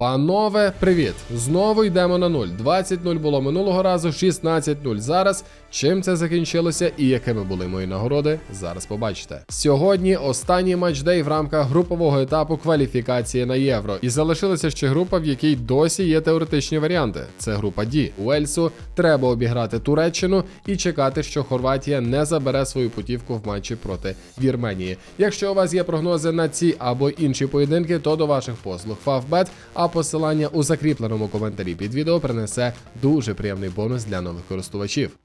Панове, привіт! Знову йдемо на 0. 20-0 було минулого разу, 16-0 зараз. Чим це закінчилося і якими були мої нагороди, зараз побачите. Сьогодні останній матчдей в рамках групового етапу кваліфікації на євро. І залишилася ще група, в якій досі є теоретичні варіанти. Це група D. Уельсу треба обіграти Туреччину і чекати, що Хорватія не забере свою путівку в матчі проти Вірменії. Якщо у вас є прогнози на ці або інші поєдинки, то до ваших послуг Favbet, а посилання у закріпленому коментарі під відео принесе дуже приємний бонус для нових користувачів.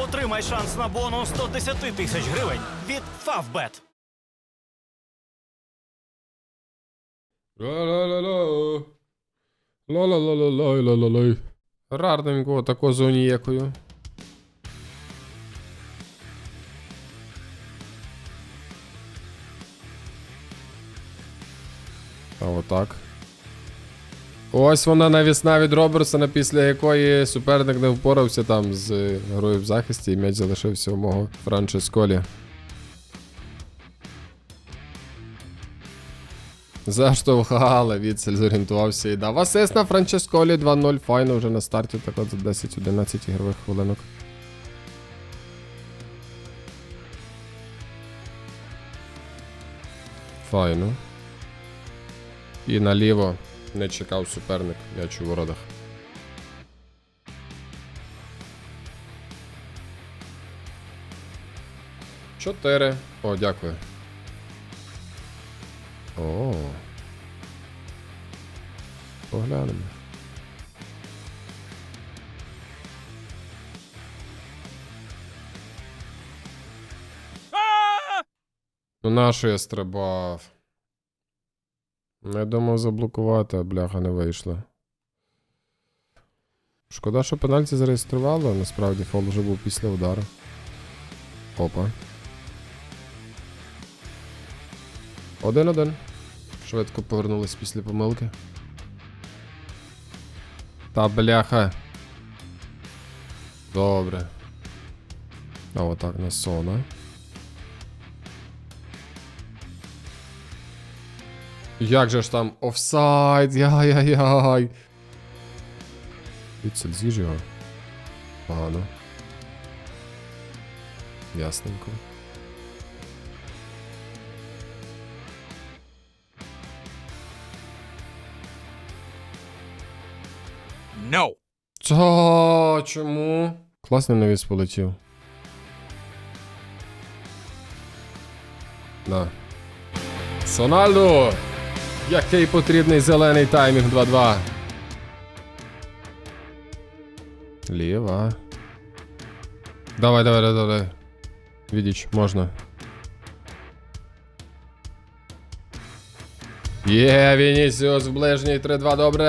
Отримай шанс на бонус 110 тисяч гривень від Favbet. Ла-ла-ла-ла. Ла-ла-ла-ла-ла-ла-ла. Рарненько тако з А отак. Ось вона навісна від Робертсона, після якої суперник не впорався там з е, грою в захисті, і м'яч залишився у мого Франческолі. Заштовхали, Віцель зорієнтувався і дав асист на Франческолі 2-0. Файно вже на старті, так от за 10-11 ігрових хвилинок. Файно. І наліво не чекав суперник м'яч у воротах. Чотири. О, дякую. О. Поглянемо. Ну нащо я стрибав? Ну, Я думав заблокувати, а бляха не вийшло. Шкода, що пенальті зареєструвало, насправді фол вже був після удару. Опа. Один-один. Швидко повернулись після помилки. Та бляха. Добре. А отак на сона. Як же ж там офсайд, яй-яй-яй. Віцель з'їж його. Погано. Ясненько. No. Та чому? Класний навіс полетів. На. Сональдо! Який потрібний зелений таймінг 2-2. Ліва. Давай, давай, давай, давай. Відіч, можна. Є, Вінісіус в ближній 3-2, добре.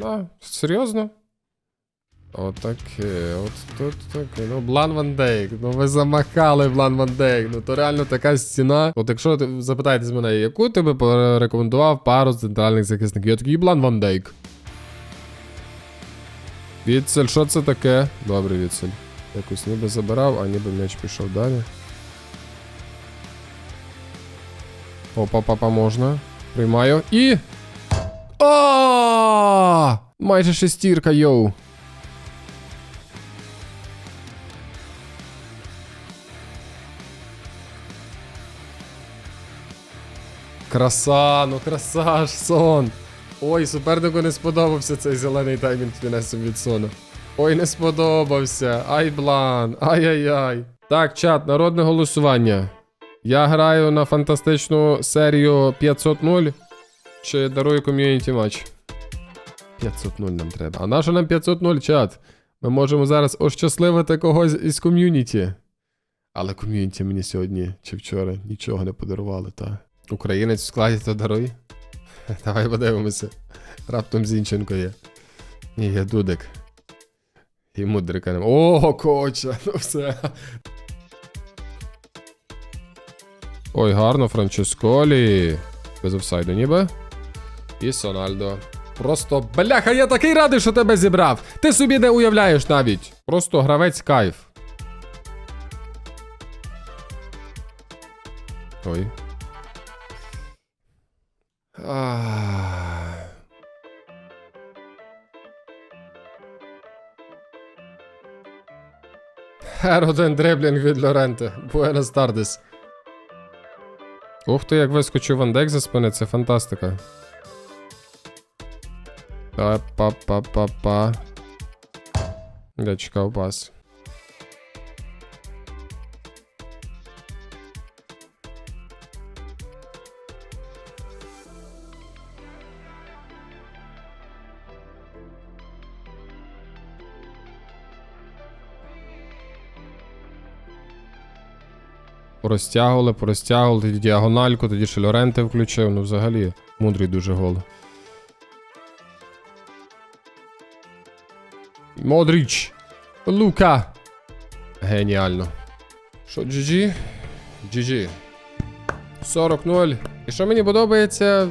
А, серйозно? Отаке, от тут таке. Ну, Блан Ван Дейк. Ну ви замахали Блан Ван Дейк. Ну то реально така стіна. От якщо ти запитаєте з мене, яку ти би порекомендував пару центральних захисників, я такий Блан Ван Дейк. Віцель, що це таке? Добре, Віцель. Якось ніби забирав, а ніби м'яч пішов далі. Опа, папа, можна. Приймаю. І. А! Майже шестірка, йоу. Краса, ну краса сон. Ой, супернику не сподобався цей зелений таймінг фінесом від Сона. Ой, не сподобався. Ай, блан. Ай-яй-яй. Так, чат, народне голосування. Я граю на фантастичну серію 500-0. Чи дарую ком'юніті матч? 500-0 нам треба. А на що нам 500-0, чат? Ми можемо зараз ощасливити когось із ком'юніті. Але ком'юніті мені сьогодні чи вчора нічого не подарували, та. Українець в складі то даруй. Давай подивимося. Раптом Зінченко є. Ні, є Дудик. І мудрика нема. О, коча! Ну все. Ой, гарно, Франческолі. Без офсайду ніби. І Сональдо. Просто бляха, я такий радий, що тебе зібрав. Ти собі не уявляєш навіть. Просто гравець кайф. Ой. Ах. Хер один дриблінг від Лоренте. Буенос Тардес. Ух ти, як вискочив Вандек за спини, це фантастика. Па-па-па-па-па. Я чекав пас. Порозтягували, порозтягували, тоді діагональку, тоді ще Лоренте включив. Ну, взагалі, мудрий дуже гол. Модріч. Лука. Геніально. Що, GG? GG. 40-0. І що мені подобається?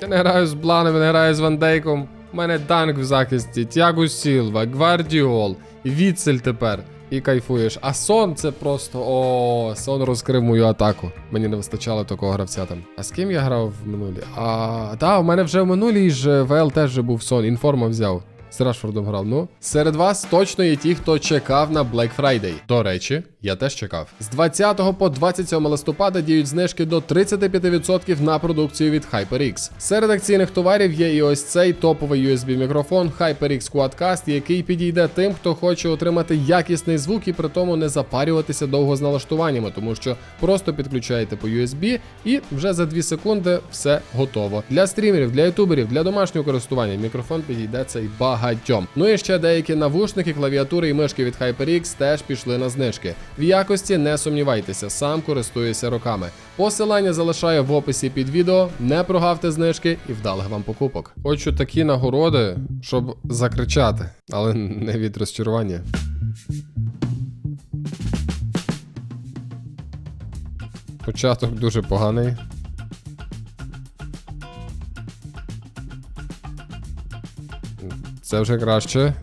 Я не граю з Бланом, не граю з Ван Дейком. У мене данк в захисті, Тягу Сілва, Гвардіол, Віцель тепер. І кайфуєш. А сон це просто. О, сон розкрив мою атаку. Мені не вистачало такого гравця там. А з ким я грав в минулі? А, та, у мене вже в минулій ж ВЛ теж вже був сон. Інформа взяв. З Рашфордом грав. Ну, серед вас точно є ті, хто чекав на Black Friday. До речі, я теж чекав. З 20 по 27 листопада діють знижки до 35% на продукцію від HyperX. Серед акційних товарів є і ось цей топовий USB мікрофон HyperX Quadcast, який підійде тим, хто хоче отримати якісний звук і при тому не запарюватися довго з налаштуваннями, тому що просто підключаєте по USB і вже за 2 секунди все готово. Для стрімерів, для ютуберів, для домашнього користування мікрофон підійде цей багатьом. Ну і ще деякі навушники, клавіатури і мишки від HyperX теж пішли на знижки. В якості не сумнівайтеся, сам користуюся роками. Посилання залишаю в описі під відео. Не прогавте знижки і вдалих вам покупок. Хочу такі нагороди, щоб закричати, але не від розчарування. Початок дуже поганий. Це вже краще.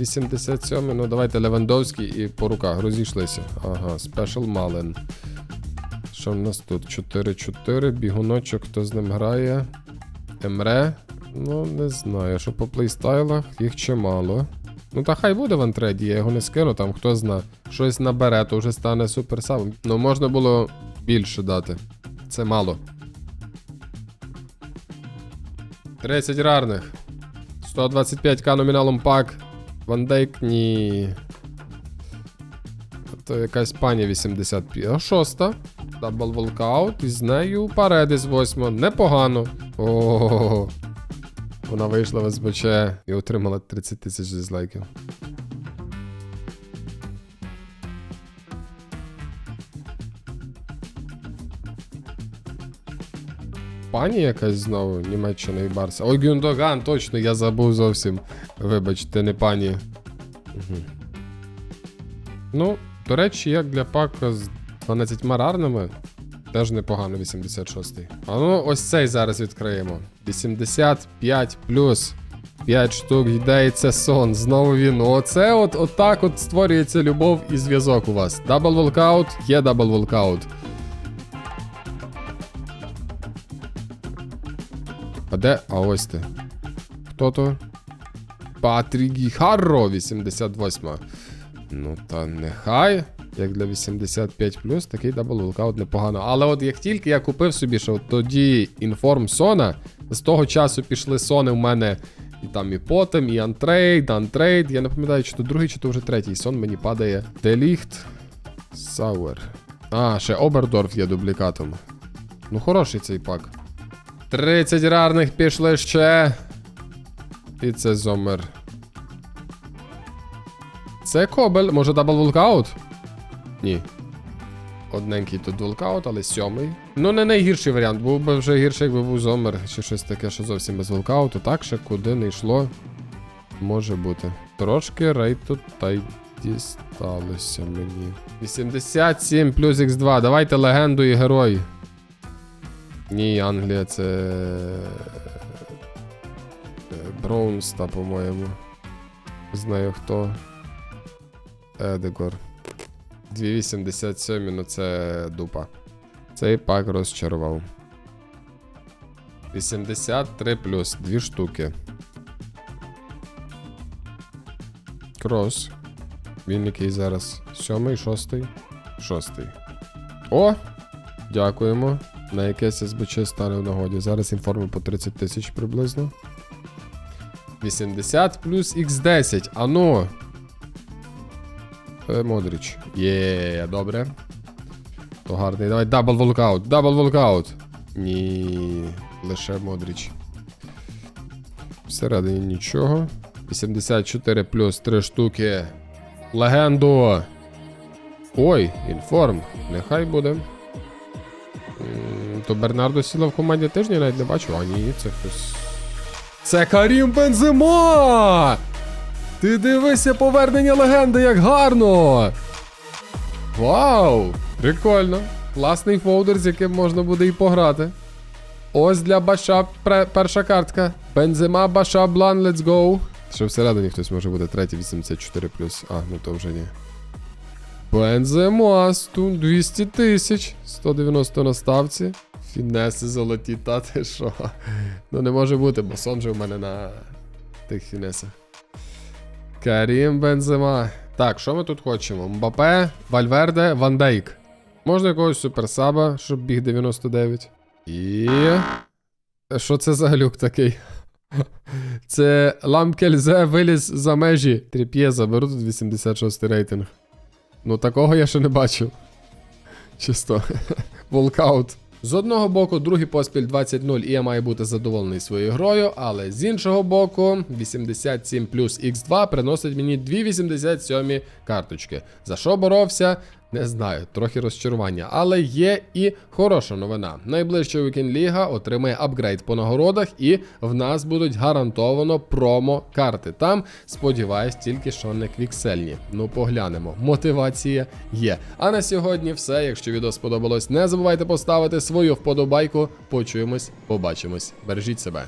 87, ну давайте Левандовський і по руках розійшлися. Ага, Спешл Мален. Що в нас тут? 4-4, бігуночок, хто з ним грає? Емре? Ну, не знаю, що по плейстайлах їх чимало. Ну та хай буде в антреді, я його не скину, там хто зна. Щось набере, то вже стане суперсавом. Ну можна було більше дати. Це мало. 30 рарних. 125к номіналом пак. Ван Дейк ні. То якась пані 85. А шоста. Дабл волкаут. І з нею пареди з восьма. Непогано. О. Вона вийшла в СБЧ і отримала 30 тисяч дизлайків. Пані якась знову, Німеччина і Барса. Ой, Гюндоган, точно, я забув зовсім. Вибачте, не пані. Угу. Ну, до речі, як для пака з 12 рарними, теж непогано 86-й. А ну, ось цей зараз відкриємо. 85 плюс. 5 штук і це сон. Знову він. Оце от, от от створюється любов і зв'язок у вас. Дабл волкаут, є дабл волкаут. А де? А ось ти. Хто то? Патрік Гіхарро, 88. Ну та нехай. Як для 85 такий дабл волкаут непогано. Але от як тільки я купив собі, що тоді інформ Сона, з того часу пішли сони в мене і там і потім, і антрейд, антрейд. Я не пам'ятаю, чи то другий, чи то вже третій сон мені падає. Деліхт. Сауер. А, ще Обердорф є дублікатом. Ну, хороший цей пак. 30 рарних пішли ще. І це зомер. Це кобель, може дабл волкаут? Ні. Одненький тут волкаут, але сьомий. Ну, не найгірший варіант. Був би вже гірший, якби був зомер, чи щось таке, що зовсім без волкауту. Так, ще куди не йшло. Може бути. Трошки рейту та й дісталося мені. 87 плюс Х2. Давайте легенду і герой. Ні, Англія це. Броунста, по-моєму. Знаю хто. Едегор. 287, ну це дупа. Цей пак розчарував. 83 плюс, дві штуки. Крос. Він який зараз? Сьомий, шостий? Шостий. О! Дякуємо. На якесь СБЧ стане в нагоді. Зараз інформи по 30 тисяч приблизно. 80 плюс Х10. Ану. Е, Модріч. Є, добре. То гарний. Давай дабл волкаут. Дабл волкаут. Ні. Лише Модріч. Всередині нічого. 84 плюс 3 штуки. Легенду. Ой, інформ. Нехай буде. То Бернардо Сіла в команді тижня навіть не бачу. А ні, це хтось. Це Карім Бензема! Ти дивися повернення легенди, як гарно! Вау! Прикольно. Класний фолдер, з яким можна буде і пограти. Ось для Баша перша картка. Бензема, Баша, Блан, let's go. Ще всередині хтось може бути третій 84 А, ну то вже ні. Бензема, стун 200 тисяч. 190 на ставці. Фінеси золоті, та ти що? Ну не може бути, бо сон же в мене на тих фінесах. Карім Бензема. Так, що ми тут хочемо? Мбапе, Вальверде, Ван Дейк. Можна якогось суперсаба, щоб біг 99. І. Що це за глюк такий? Це Ламкельзе виліз за межі. Тріп'є заберу тут 86 рейтинг. Ну такого я ще не бачив. Чисто. Волкаут. З одного боку, другий поспіль 20-0, і я маю бути задоволений своєю грою, але з іншого боку, 87 плюс Х2 приносить мені 287 карточки. За що боровся? Не знаю, трохи розчарування. Але є і хороша новина. Найближча Weekend Ліга отримає апгрейд по нагородах, і в нас будуть гарантовано промо-карти. Там, сподіваюсь, тільки що не квіксельні. Ну, поглянемо. Мотивація є. А на сьогодні все. Якщо відео сподобалось, не забувайте поставити свою вподобайку. Почуємось, побачимось. Бережіть себе.